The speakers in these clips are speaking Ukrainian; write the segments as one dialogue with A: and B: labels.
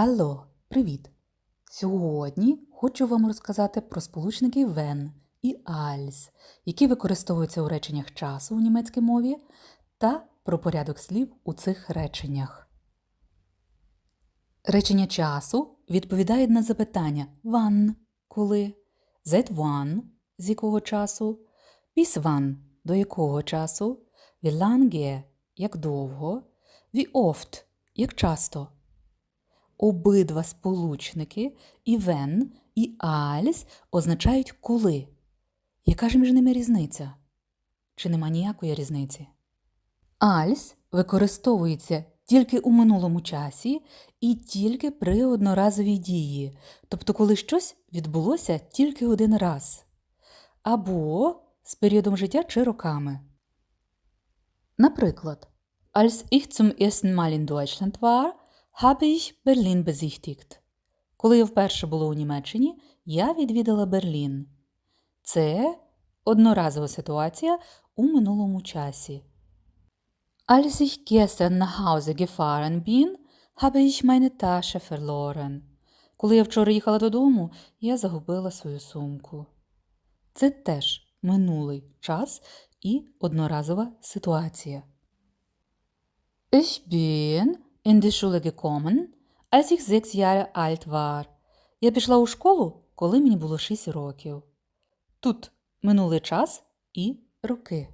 A: Галло, привіт! Сьогодні хочу вам розказати про сполучники wenn і als, які використовуються у реченнях часу у німецькій мові, та про порядок слів у цих реченнях. Речення часу відповідають на запитання wann – коли, seit wann – з якого часу, bis wann – до якого часу, wie як довго, oft – як часто. Обидва сполучники і when, і als означають коли. Яка ж між ними різниця? Чи нема ніякої різниці? Als використовується тільки у минулому часі і тільки при одноразовій дії, тобто коли щось відбулося тільки один раз, або з періодом життя чи роками. Наприклад, als ich zum ersten Mal in Deutschland war, habe ich Berlin besichtigt. Коли я вперше була у Німеччині, я відвідала Берлін. Це одноразова ситуація у минулому часі. Als ich gestern nach Hause gefahren bin, habe ich meine Tasche verloren. Коли я вчора їхала додому, я загубила свою сумку. Це теж минулий час і одноразова ситуація. Ich bin in die Schule gekommen, als ich sechs Jahre alt war. Я пішла у школу, коли мені було 6 років. Тут минулий час і роки.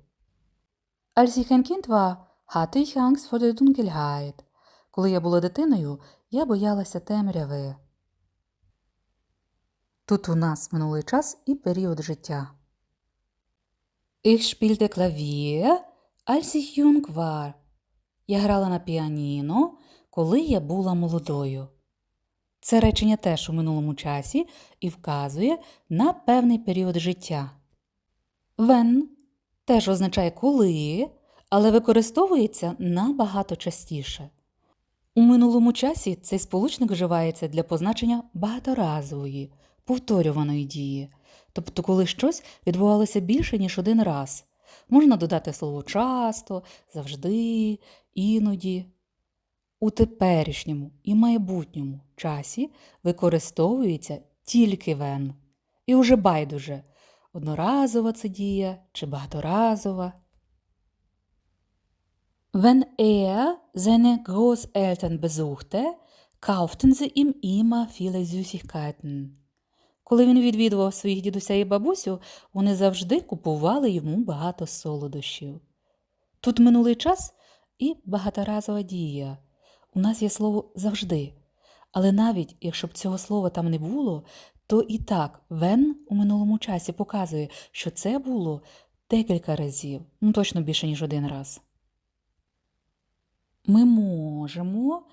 A: Als ich ein Kind war, hatte ich Angst vor der Dunkelheit. Коли я була дитиною, я боялася темряви. Тут у нас минулий час і період життя. Ich spielte Klavier, als ich jung war. Я грала на піаніно, коли я була молодою. Це речення теж у минулому часі і вказує на певний період життя. When теж означає коли, але використовується набагато частіше. У минулому часі цей сполучник вживається для позначення багаторазової, повторюваної дії, тобто коли щось відбувалося більше, ніж один раз. Можна додати слово часто, завжди, іноді. У теперішньому і майбутньому часі використовується тільки вен. І уже байдуже одноразова це дія чи багаторазова. Wenn er seine Großeltern besuchte, kauften sie ihm immer viele Süßigkeiten. Коли він відвідував своїх дідуся і бабусю, вони завжди купували йому багато солодощів. Тут минулий час і багаторазова дія. У нас є слово завжди. Але навіть якщо б цього слова там не було, то і так вен у минулому часі показує, що це було декілька разів, ну точно більше, ніж один раз. Ми можемо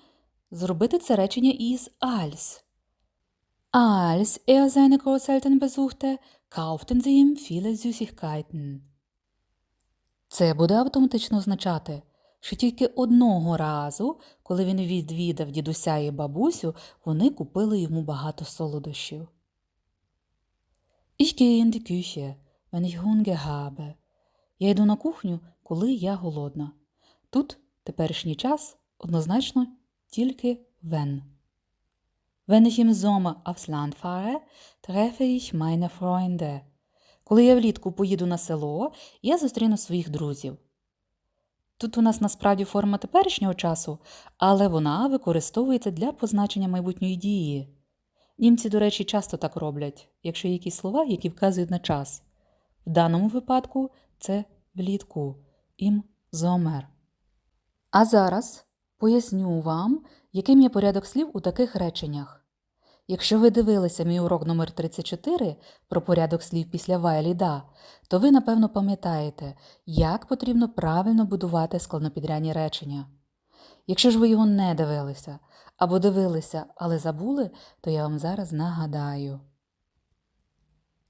A: зробити це речення із als. Als er seine Großeltern besuchte, kauften sie ihm viele Süßigkeiten. Це буде автоматично означати, що тільки одного разу, коли він відвідав дідуся і бабусю, вони купили йому багато солодощів. Ich gehe in die Küche, wenn ich Hunger habe. Я йду на кухню, коли я голодна. Тут теперішній час однозначно тільки wenn. Wenn ich im Sommer aufs Land fahre, treffe ich meine Freunde. Коли я влітку поїду на село, я зустріну своїх друзів. Тут у нас насправді форма теперішнього часу, але вона використовується для позначення майбутньої дії. Німці, до речі, часто так роблять, якщо є якісь слова, які вказують на час. В даному випадку це влітку ім зомер. А зараз поясню вам, яким є порядок слів у таких реченнях. Якщо ви дивилися мій урок номер 34 про порядок слів після «weil» «да», то ви, напевно, пам'ятаєте, як потрібно правильно будувати складнопідрядні речення. Якщо ж ви його не дивилися або дивилися, але забули, то я вам зараз нагадаю.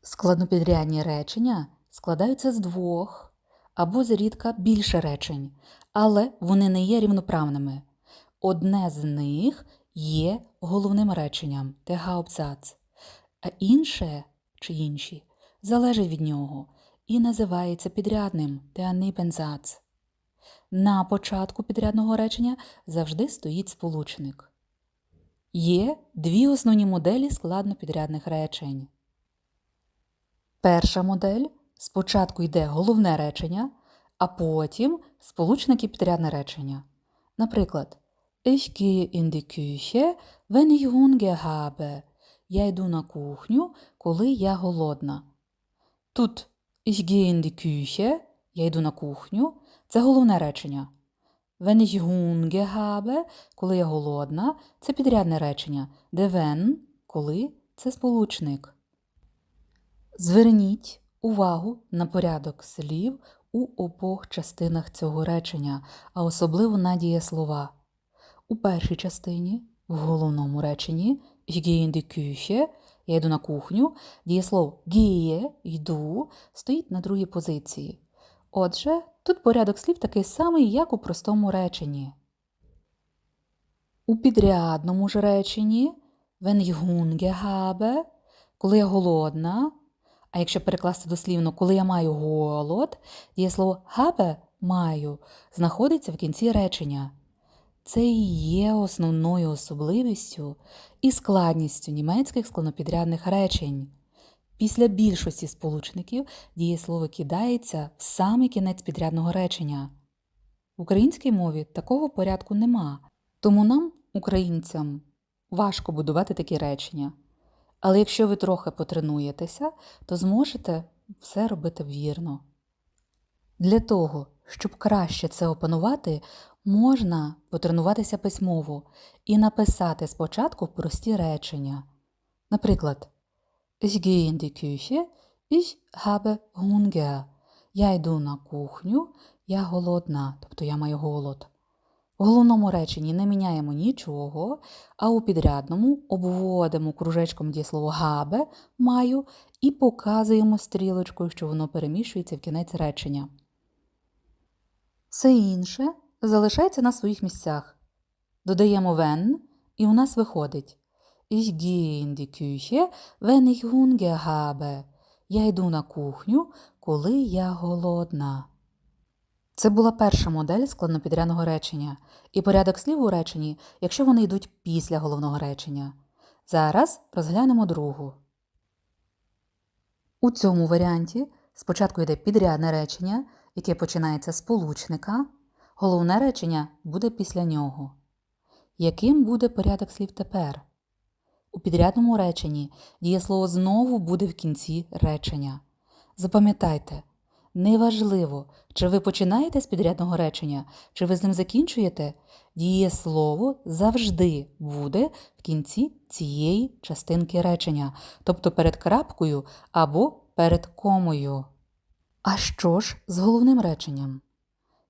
A: Складнопідрядні речення складаються з двох або зрідка більше речень, але вони не є рівноправними. Одне з них є головним реченням der а інше чи інші залежить від нього і називається підрядним der. На початку підрядного речення завжди стоїть сполучник. Є дві основні моделі складнопідрядних речень. Перша модель спочатку йде головне речення, а потім сполучник і підрядне речення. Наприклад, Ich gehe in die Küche, wenn ich Hunger habe. Я йду на кухню, коли я голодна. Тут Ich gehe in die Küche, я йду на кухню. Це головне речення. Wenn ich Hunger habe, коли я голодна, це підрядне речення, де wenn, коли це сполучник. Зверніть увагу на порядок слів у обох частинах цього речення, а особливо на дієслова. У першій частині, в головному реченні, in die я йду на кухню, дієслов gehe, йду, стоїть на другій позиції. Отже, тут порядок слів такий самий, як у простому реченні. У підрядному ж реченні wenn ich коли я голодна, а якщо перекласти дослівно, коли я маю голод, дієслово habe маю знаходиться в кінці речення. Це і є основною особливістю і складністю німецьких складнопідрядних речень. Після більшості сполучників дієслово кидається в самий кінець підрядного речення. В українській мові такого порядку нема, тому нам, українцям, важко будувати такі речення. Але якщо ви трохи потренуєтеся, то зможете все робити вірно. Для того, щоб краще це опанувати, можна потренуватися письмово і написати спочатку прості речення. Наприклад, Ich gehe in die Küche, ich habe Hunger. Я йду на кухню, я голодна, тобто я маю голод. В головному реченні не міняємо нічого, а у підрядному обводимо кружечком дієслово habe, маю і показуємо стрілочкою, що воно переміщується в кінець речення. Все інше залишається на своїх місцях. Додаємо wenn, і у нас виходить Ich gehe in die Küche, wenn ich Hunger habe. Я йду на кухню, коли я голодна. Це була перша модель складнопідрядного речення і порядок слів у реченні, якщо вони йдуть після головного речення. Зараз розглянемо другу. У цьому варіанті спочатку йде підрядне речення, яке починається з сполучника, головне речення буде після нього. Яким буде порядок слів тепер? У підрядному реченні дієслово знову буде в кінці речення. Запам'ятайте, неважливо, чи ви починаєте з підрядного речення, чи ви з ним закінчуєте, дієслово завжди буде в кінці цієї частинки речення, тобто перед крапкою або перед комою. А що ж з головним реченням?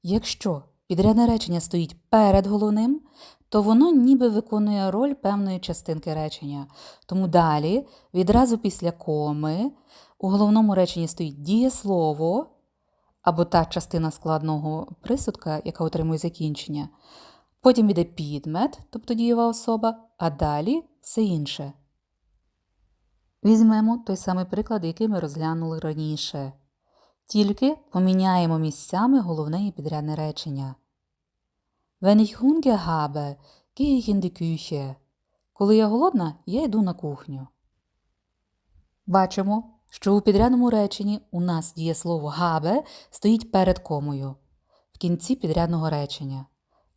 A: Якщо підрядне речення стоїть перед головним, то воно ніби виконує роль певної частинки речення. Тому далі, відразу після коми, у головному реченні стоїть дієслово або та частина складного присудка, яка отримує закінчення. Потім йде підмет, тобто дієва особа, а далі все інше. Візьмемо той самий приклад, який ми розглянули раніше. Тільки поміняємо місцями головне і підрядне речення. Wenn ich Hunger habe, gehe ich in die Küche. Коли я голодна, я йду на кухню. Бачимо, що у підрядному реченні у нас дієслово habe стоїть перед комою в кінці підрядного речення.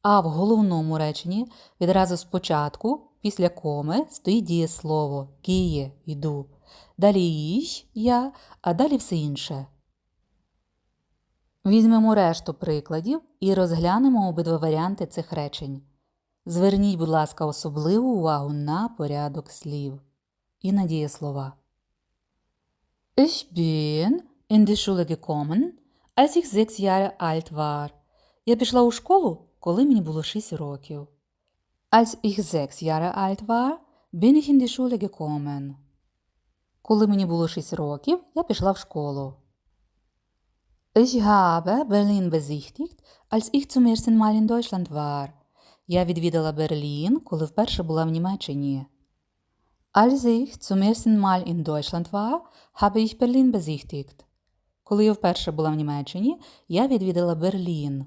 A: А в головному реченні відразу спочатку, після коми, стоїть дієслово gehe – йду. Далі ich – я, а далі все інше. Візьмемо решту прикладів і розглянемо обидва варіанти цих речень. Зверніть, будь ласка, особливу увагу на порядок слів і на дієслова. Ich bin in die Schule gekommen, als ich sechs Jahre alt war. Я пішла у школу, коли мені було 6 років. Als ich sechs Jahre alt war, bin ich in die Schule gekommen. Коли мені було 6 років, я пішла в школу. Ich habe Berlin besichtigt, als ich zum ersten Mal in Deutschland war. Я відвідала Берлін, коли вперше була в Німеччині. Als ich zum ersten Mal in Deutschland war, habe ich Berlin besichtigt. Коли я вперше була в Німеччині, я відвідала Берлін.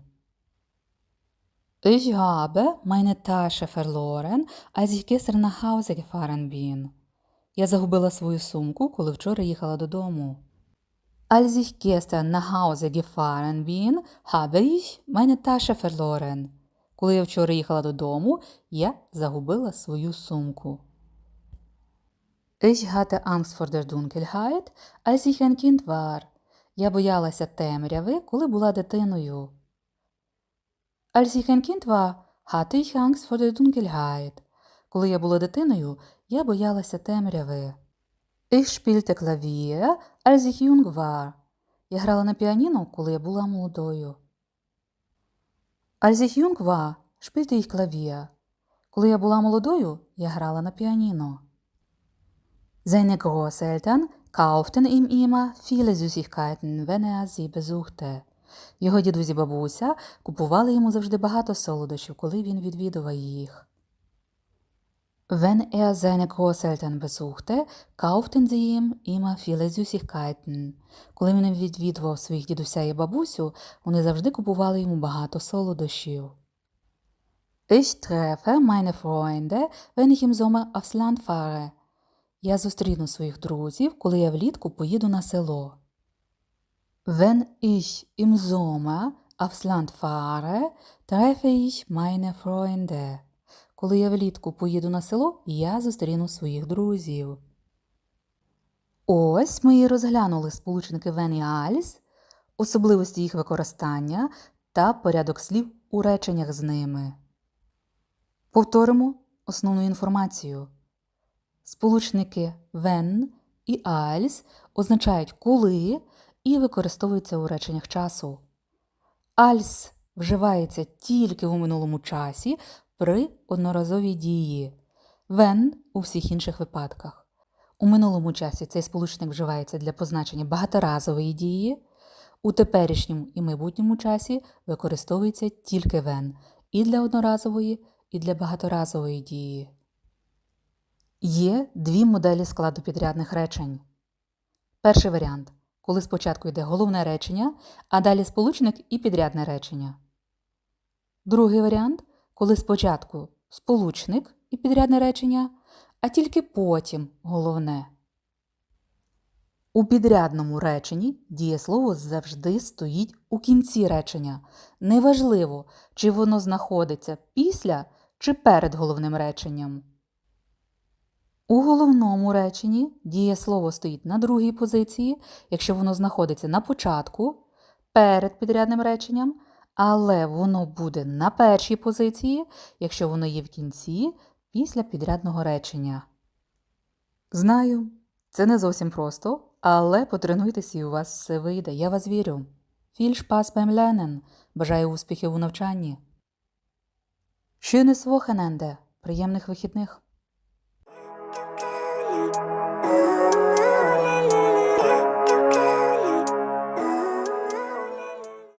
A: Ich habe meine Tasche verloren, als ich gestern nach Hause gefahren bin. Я загубила свою сумку, коли вчора їхала додому. Als ich gestern nach Hause gefahren bin, habe ich meine Tasche verloren. Коли я вчора їхала додому, я загубила свою сумку. Ich hatte Angst vor der Dunkelheit, als ich ein Kind war. Я боялася темряви, коли була дитиною. Als ich ein Kind war, hatte ich Angst vor der Dunkelheit. Коли я була дитиною, я боялася темряви. Ich spielte Klavier, als ich jung war. Я грала на піаніно, коли я була молодою. Als ich jung war, spielte ich Klavier. Коли я була молодою, я грала на піаніно. Seine Großeltern kauften ihm immer viele Süßigkeiten, wenn er sie besuchte. Його дідусь і бабуся купували йому завжди багато солодощів, коли він відвідував їх. Wenn er seine Großeltern besuchte, kauften sie ihm immer viele Süßigkeiten. Коли він відвідував своїх дідуся і бабусю, вони завжди купували йому багато солодощів. Ich treffe meine Freunde, wenn ich im Sommer aufs Land fahre. Я зустріну своїх друзів, коли я влітку поїду на село. Wenn ich im Sommer aufs Land fahre, treffe ich meine Freunde. Коли я влітку поїду на село, я зустріну своїх друзів. Ось ми і розглянули сполучники when і als, особливості їх використання та порядок слів у реченнях з ними. Повторимо основну інформацію. Сполучники when і als означають коли і використовуються у реченнях часу. Als вживається тільки у минулому часі при одноразовій дії, when у всіх інших випадках. У минулому часі цей сполучник вживається для позначення багаторазової дії, у теперішньому і майбутньому часі використовується тільки when і для одноразової, і для багаторазової дії. Є дві моделі складу підрядних речень. Перший варіант, коли спочатку йде головне речення, а далі сполучник і підрядне речення. Другий варіант, коли спочатку сполучник і підрядне речення, а тільки потім головне. У підрядному реченні дієслово завжди стоїть у кінці речення. Неважливо, чи воно знаходиться після чи перед головним реченням. У головному реченні дієслово стоїть на другій позиції, якщо воно знаходиться на початку перед підрядним реченням, але воно буде на першій позиції, якщо воно є в кінці після підрядного речення. Знаю, це не зовсім просто, але потренуйтесь і у вас все вийде. Я вас вірю. Viel Spaß beim. Бажаю успіхів у навчанні. Schönes Wochenende. Приємних вихідних.